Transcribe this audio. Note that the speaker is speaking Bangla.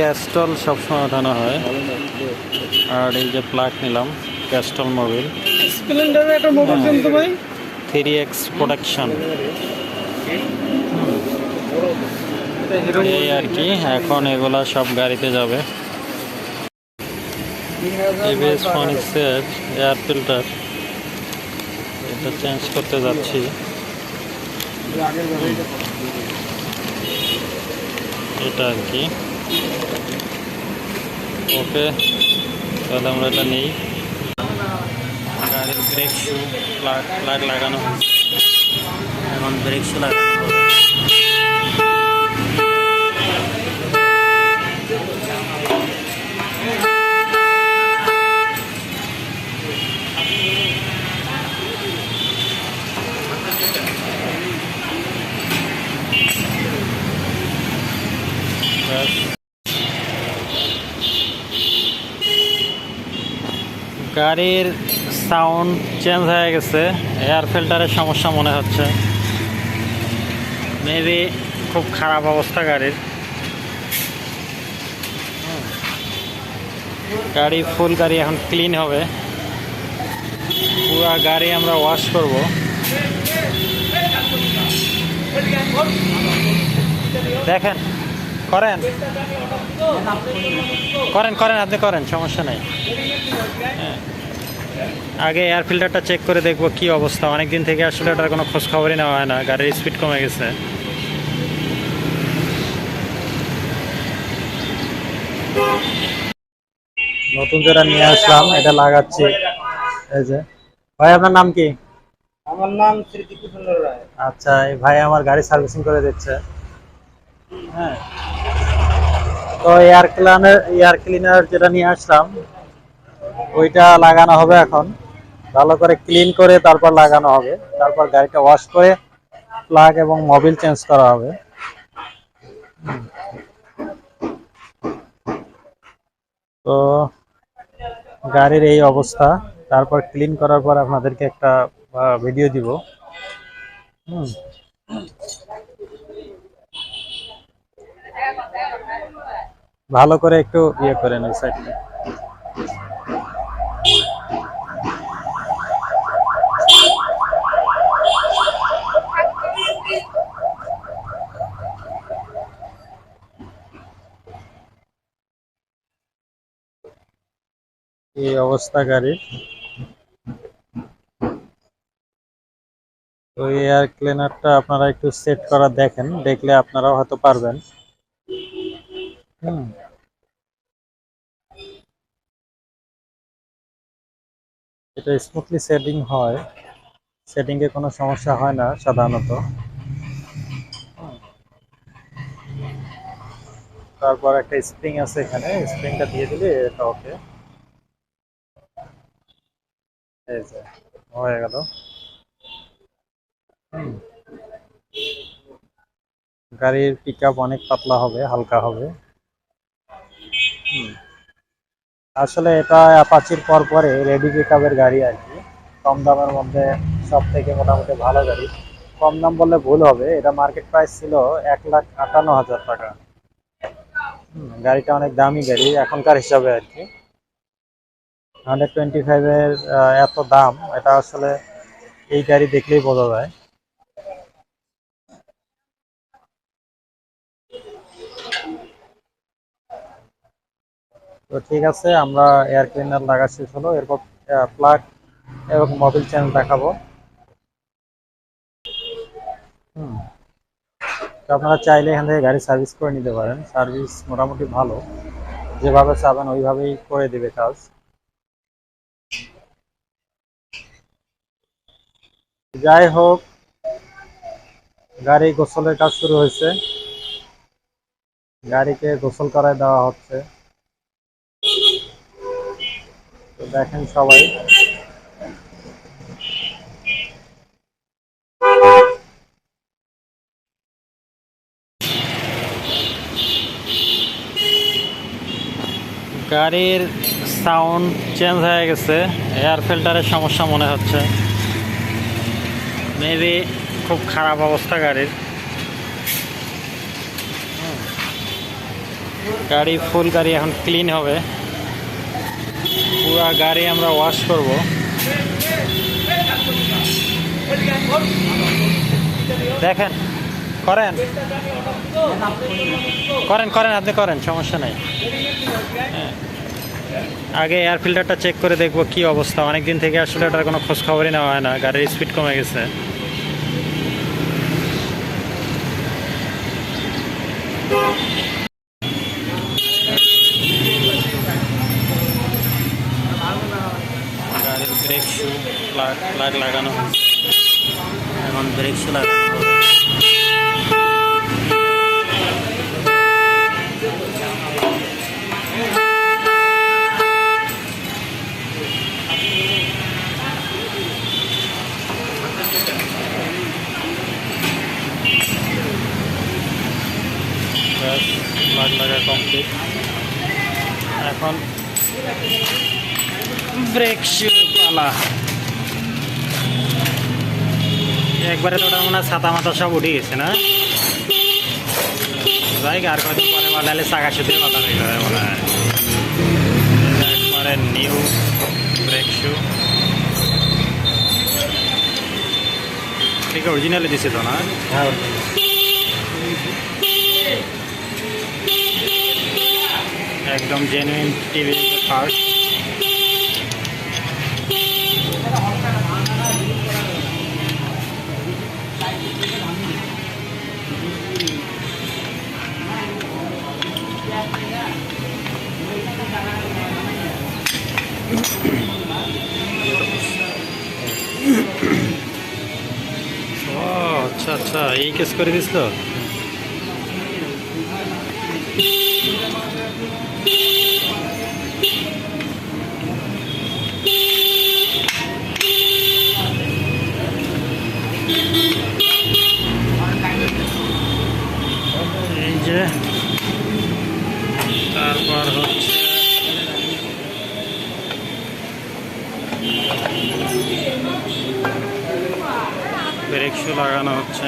ক্যাস্টল সবসময় ওঠানো হয়। আর এই যে প্লাগ নিলাম ক্যাস্টল মোবিল স্প্লেন্ডারের একটা মোটর দেন তো ভাই থ্রি এক্স প্রোডাকশন এই আর কি এখন এগুলা সব গাড়িতে যাবে। এবিএস ফনিক্সের এয়ার ফিল্টার এটা চেঞ্জ করতে যাচ্ছি। এটা আর কি। ওকে তাহলে আমরা এটা নিই। গাড়ির ব্রেক শু প্লাগ প্লাগ লাগানো এখন ব্রেক শু লাগানো হবে। গাড়ির সাউন্ড চেঞ্জ হয়ে গেছে, এয়ার ফিল্টারের সমস্যা মনে হচ্ছে। মেবি খুব খারাপ অবস্থা গাড়ির। গাড়ি ফুল গাড়ি এখন ক্লিন হবে। পুরা গাড়ি আমরা ওয়াশ করব। দেখেন করেন? করেন করেন আপনি করেন সমস্যা নেই। হ্যাঁ। আগে এয়ার ফিল্টারটা চেক করে দেখব কি অবস্থা। অনেক দিন থেকে আসলে ওটার কোনো খোঁজ খবরই নেওয়া হয় না। গাড়ির স্পিড কমে গেছে। নতুন যেটা নিয়ে আসলাম এটা লাগাচ্ছি। এই যে। ভাই আপনার নাম কি? আমার নাম শ্রী রায়। আচ্ছা এই ভাই আমার গাড়ি সার্ভিসিং করে দিচ্ছে। হ্যাঁ। তো এয়ার ক্লিনার এয়ার ক্লিনার যেটা নিয়ে আসলাম, ওইটা লাগানো হবে এখন। ভালো করে ক্লিন করে তারপর লাগানো হবে। তারপর গাড়িটা ওয়াশ করে প্লাগ এবং মোবিল চেঞ্জ করা হবে। তো গাড়ির এই অবস্থা। তারপর ক্লিন করার পর আপনাদেরকে একটা ভিডিও দিব। হুম। ভালো করে একটু ইয়ে করেন ওই সাইডটা এই অবস্থা গাড়ির। তো এয়ার ক্লিনারটা আপনারা একটু সেট করা দেখেন, দেখলে আপনারাও হয়তো পারবেন। হুম। এটা স্মুথলি সেটিং হয়। সেটিং এ কোনো সমস্যা হয় না, সাধারণত। তারপর একটা স্প্রিং আছে এখানে স্প্রিংটা দিয়ে দিলে এটা ওকে এই যে, হয়ে গেল। গাড়ির পিক অনেক পাতলা হবে, হালকা হবে হুম। আসলে এটা অ্যাপাচির পর পরে রেডি পিকআপের গাড়ি আর কি। কম দামের মধ্যে সব থেকে মোটামুটি ভালো গাড়ি। কম দাম বললে ভুল হবে, এটা মার্কেট প্রাইস ছিল এক লাখ আটান্ন হাজার টাকা। গাড়িটা অনেক দামি গাড়ি, এখনকার হিসাবে আর কি। হান্ড্রেড টোয়েন্টি ফাইভের এত দাম, এটা আসলে এই গাড়ি দেখলেই বোঝা যায়। তো ঠিক আছে, আমরা এয়ার ক্লিনার লাগা শেষ হলো। এরপর প্লাগ এবং মোবিল চেঞ্জ দেখাবো। হুম। আপনারা চাইলে এখান থেকে গাড়ি সার্ভিস করে নিতে পারেন। সার্ভিস মোটামুটি ভালো। যেভাবে চাবেন ওইভাবেই করে দিবে কাজ। যাই হোক, গাড়ি গোসলের কাজ শুরু হয়েছে। গাড়িকে গোসল করায় দেওয়া হচ্ছে তো দেখেন সবাই। গাড়ির সাউন্ড চেঞ্জ হয়ে গেছে, এয়ার ফিল্টারের সমস্যা মনে হচ্ছে। মেবি খুব খারাপ অবস্থা গাড়ির। গাড়ি ফুল গাড়ি এখন ক্লিন হবে। পুরা গাড়ি আমরা ওয়াশ করব। দেখেন, করেন। করেন করেন, আপনি করেন, সমস্যা নাই। হ্যাঁ। আগে এয়ার ফিল্টারটা চেক করে দেখব কি অবস্থা। অনেক দিন থেকে আসলে এটার কোনো খোঁজ খবরই নেওয়া হয় না। গাড়ির স্পিড কমে গেছে। গাড়ির ব্রেক শু প্লাগ লাগানো। হয়েছে এখন ব্রেক শু লাগানো এখন ব্রেক শু পালা। একবারে তো ওটা মনে হয় ছাতা মাথা সব উঠে গেছে না? যাই আর কদিন পরে বানালে চাকা সুতে বাধা হয়ে যাবে মনে হয়। একবারে নিউ ব্রেক শু ঠিক অরিজিনালি দিছে তো না? একদম জেনুইন টিভি পার্ট ও আচ্ছা আচ্ছা এই কেস করে দিছিল এই যে তারপর হচ্ছে ব্রেক লাগানো হচ্ছে।